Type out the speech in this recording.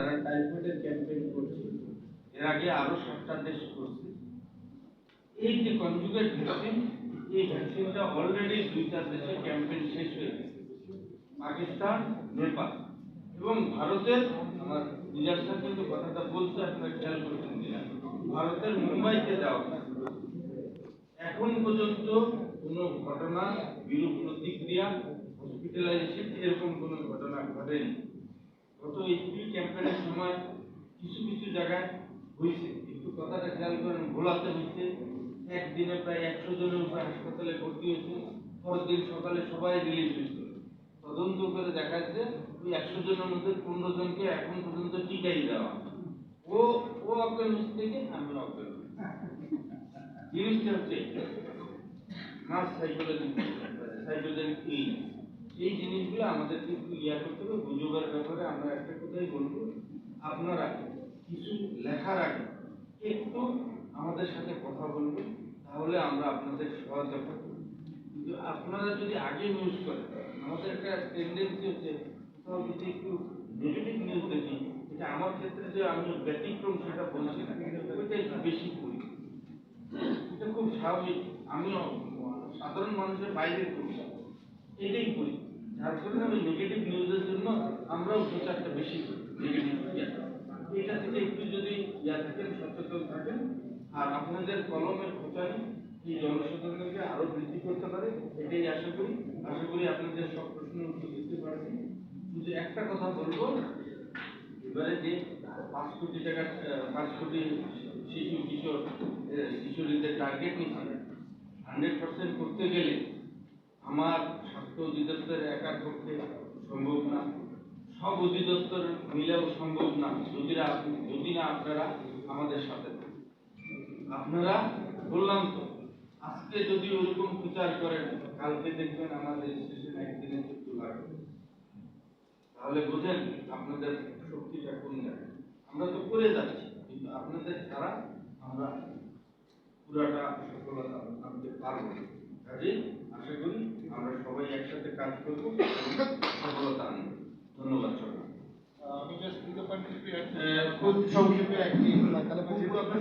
তারা টাইফয়েডের ক্যাম্পেইন করছে। এর আগে আরও সাতটা দেশ করছে। এই যে কনজুগেট ভ্যাকসিন এই ভ্যাকসিনটা অলরেডি দুইটা দেশে ক্যাম্পেইন শেষ হয়ে গেছে। পাকিস্তান, নেপাল। এবং ভারতের, আমার নিজার কিন্তু কথাটা বলছে, আপনারা খেয়াল করছেন কিনা। ভারতের মুম্বাইতে যাওয়া এখন পর্যন্ত কোনো ঘটনা, বিরূপ প্রতিক্রিয়া হসপিটালাইজেশন এরকম কোনো ঘটনা ঘটেনি। গত এইচপি ক্যাম্পেইনের সময় কিছু কিছু জায়গায় হয়েছে। একটু কথাটা খেয়াল করেন ভোলাতে হয়েছে। একদিনে প্রায় একশো জনের উপরে হাসপাতালে ভর্তি হয়েছে। পরের দিন সকালে সবাই রিলিজ হয়েছিল। তদন্ত করে দেখা যাচ্ছে ওই একশো জনের মধ্যে পনেরো জনকে এখন পর্যন্ত টিকাই দেওয়া ও ও অজ্ঞান হচ্ছে থেকে, আমি অজ্ঞান জিনিসটা হচ্ছে মাস সাইকোলজি সাইকোলজি এই জিনিসগুলো আমাদেরকে একটু ইয়া করতে হবে, গুজবের ব্যাপারে আমরা একটা কথাই বলব। আপনারা কিছু লেখার আগে একটু আমাদের সাথে কথা বলবেন, তাহলে আমরা আপনাদের সহায়তা করব। কিন্তু আপনারা যদি আগে নিউজ করেন, আমাদের একটা টেন্ডেন্সি হচ্ছে কোথাও যদি একটু নেগেটিভ নিউজ দেখি, এটা আমার ক্ষেত্রে যে আমি ব্যতিক্রম সেটা বলছি না, ওইটা একটু বেশি করি। এটা খুব স্বাভাবিক, আমিও সাধারণ মানুষের বাইরে করি, এটাই করি। যার কারণে আমি নেগেটিভ নিউজের জন্য আমরাও দু চারটা বেশি করি এটা থেকে একটু যদি ইয়া থাকেন, সচেতন থাকেন, আর আপনাদের কলমের খোঁচানি এই জনসাধারণকে আরও বৃদ্ধি করতে পারে, এটাই আশা করি। আশা করি আপনাদের সব প্রশ্নের উত্তর দিতে পারছি। শুধু একটা কথা বলব, এবারে যে পাঁচ কোটি টাকা পাঁচ কোটি শিশু, কিশোর কিশোরীদের টার্গেট নিচ্ছে হান্ড্রেড পার্সেন্ট করতে গেলে আমার স্বাস্থ্য অধিদপ্তর একার পক্ষে সম্ভব না। সব অধিদপ্তর মিলেও সম্ভব না, যদি যদি না আপনারা আমাদের সাথে আপনারা বললাম তো, আজকে যদি ওরকম প্রচার করেন, কালকে দেখবেন আমাদের স্টেশন একদিনে চুক্তি লাগবে তাহলে বোঝেন আপনাদের শক্তিটা কোন জায়গায়। আমরা তো করে যাচ্ছি, কিন্তু আপনাদের ছাড়া আমরা পুরাটা সফলতা আনতে পারব না। কাজেই আশা করি আমরা সবাই একসাথে কাজ করব সফলতা আনব। ধন্যবাদ সবাই আমি জাস্ট দুটো পয়েন্ট একটু খুব সংক্ষেপে একটি যেহেতু আপনার